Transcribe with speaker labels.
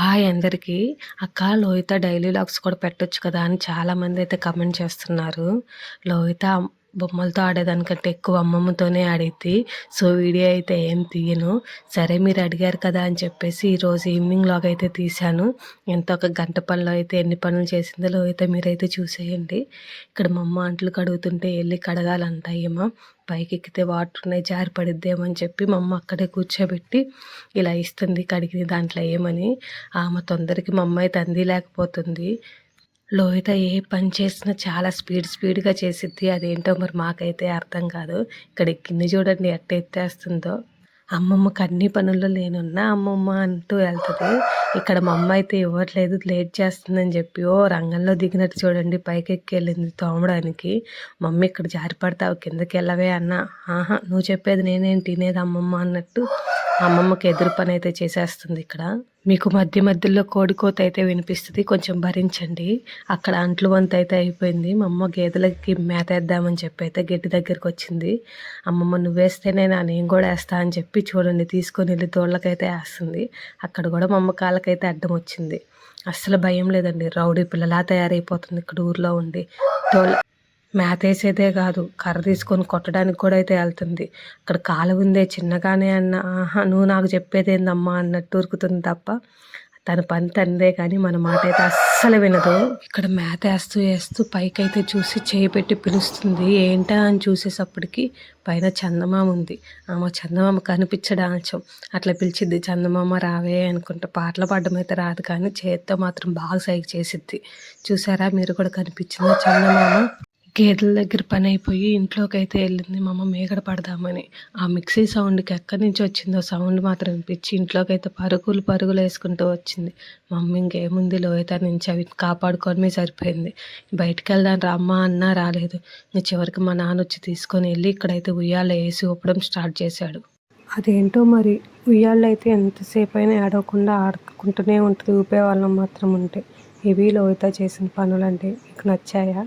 Speaker 1: Hi అందరికీ. అక్క Lohitha daily logs కూడా పెట్టొచ్చు కదా అని చాలామంది అయితే కమెంట్ చేస్తున్నారు. లోహిత బొమ్మలతో ఆడేదానికంటే ఎక్కువ అమ్మమ్మతోనే ఆడేది. సో వీడియో అయితే ఏం తీయను. సరే మీరు అడిగారు కదా అని చెప్పేసి ఈరోజు ఈవినింగ్ లాగ్ అయితే తీశాను. ఎంత ఒక గంట పనిలో అయితే ఎన్ని పనులు చేసిందో అయితే మీరైతే చూసేయండి. ఇక్కడ మా అమ్మ అంట్లు కడుగుతుంటే వెళ్ళి కడగాలంట ఏమో పైకి ఎక్కితే వాటర్ ఉన్నాయి జారి పడిద్దేమో అని చెప్పి మా అమ్మ అక్కడే కూర్చోబెట్టి ఇలా ఇస్తుంది కడిగిన దాంట్లో ఏమని. ఆమె తొందరకి మా అమ్మ అయితే లేకపోతుంది. లోహిత ఏ పని చేసినా చాలా స్పీడ్ స్పీడ్గా చేసిద్ది. అదేంటో మరి మాకైతే అర్థం కాదు. ఇక్కడ కింద చూడండి ఎట్ట ఎత్తేస్తుందో. అమ్మమ్మకి అన్ని పనుల్లో నేనున్నా అమ్మమ్మ అంటూ వెళ్తుంది. ఇక్కడ మా అమ్మ అయితే ఇవ్వట్లేదు లేట్ చేస్తుందని చెప్పి ఓ రంగంలో దిగినట్టు చూడండి పైకి ఎక్కెళ్ళింది తోమడానికి. మమ్మీ ఇక్కడ జారిపడతావు కిందకి వెళ్ళవే అన్న. ఆహా నువ్వు చెప్పేది నేనేం తినేది అమ్మమ్మ అన్నట్టు అమ్మమ్మకి ఎదురు పని అయితే చేసేస్తుంది ఇక్కడ. మీకు మధ్య మధ్యలో కోడికోత అయితే వినిపిస్తుంది. కొంచెం భరించండి. అక్కడ అంట్లు వంత అయితే అయిపోయింది. మా అమ్మ గేదెలకి మేత వేద్దామని చెప్పి అయితే గడ్డి దగ్గరికి వచ్చింది. అమ్మమ్మ నువ్వేస్తేనే నా నేను కూడా వేస్తా అని చెప్పి చూడండి. తీసుకొని వెళ్ళి తోళ్ళకైతే వేస్తుంది. అక్కడ కూడా మా అమ్మ కాళ్ళకైతే అడ్డం వచ్చింది. అస్సలు భయం లేదండి. రౌడీ పిల్లలా తయారైపోతుంది ఇక్కడ ఊర్లో ఉండి. తోళ్ళ మేత వేసేదే కాదు. కర్ర తీసుకొని కొట్టడానికి కూడా అయితే వెళ్తుంది. అక్కడ కాలు ఉందే చిన్నగానే అన్న ఆహా నువ్వు నాకు చెప్పేది ఏందమ్మా? అన్నట్టు ఉరుకుతుంది తప్ప తన పని తందే కానీ మన మాట అయితే అస్సలు వినదు. ఇక్కడ మేత వేస్తూ వేస్తూ పైకి అయితే చూసి చేయి పెట్టి పిలుస్తుంది. ఏంటా? అని చూసేసప్పటికి పైన చందమామ ఉంది. ఆమె చందమామ కనిపించడాచం అట్లా పిలిచిద్ది చందమామ రావే అనుకుంటే పాటలు పాడడం అయితే రాదు కానీ చేతితో మాత్రం బాగా సైకి చేసిద్ది. చూసారా? మీరు కూడా కనిపించిందా చందమామ? గేదెల దగ్గర పని అయిపోయి ఇంట్లోకి అయితే వెళ్ళింది మా అమ్మ మేగడ పడదామని. ఆ మిక్సీ సౌండ్కి ఎక్కడి నుంచి వచ్చిందో సౌండ్ మాత్రం వినిపించి ఇంట్లోకి అయితే పరుగులు పరుగులు వేసుకుంటూ వచ్చింది. మా అమ్మ ఇంకేముంది లోయత నుంచి అవి కాపాడుకోవడమే సరిపోయింది. బయటికి వెళ్దాం అమ్మ అన్నా రాలేదు. ఇంకా చివరికి మా నాన్న వచ్చి తీసుకొని వెళ్ళి ఇక్కడైతే ఉయ్యాల వేసి ఊపడం స్టార్ట్ చేశాడు. అదేంటో మరి? ఉయ్యాళ్ళు అయితే ఎంతసేపు అయినా ఆడకుండా ఆడుకుంటూనే ఉంటుంది ఊపే వాళ్ళం మాత్రం ఉంటే. ఇవి లోయత చేసిన పనులంటే మీకు నచ్చాయా?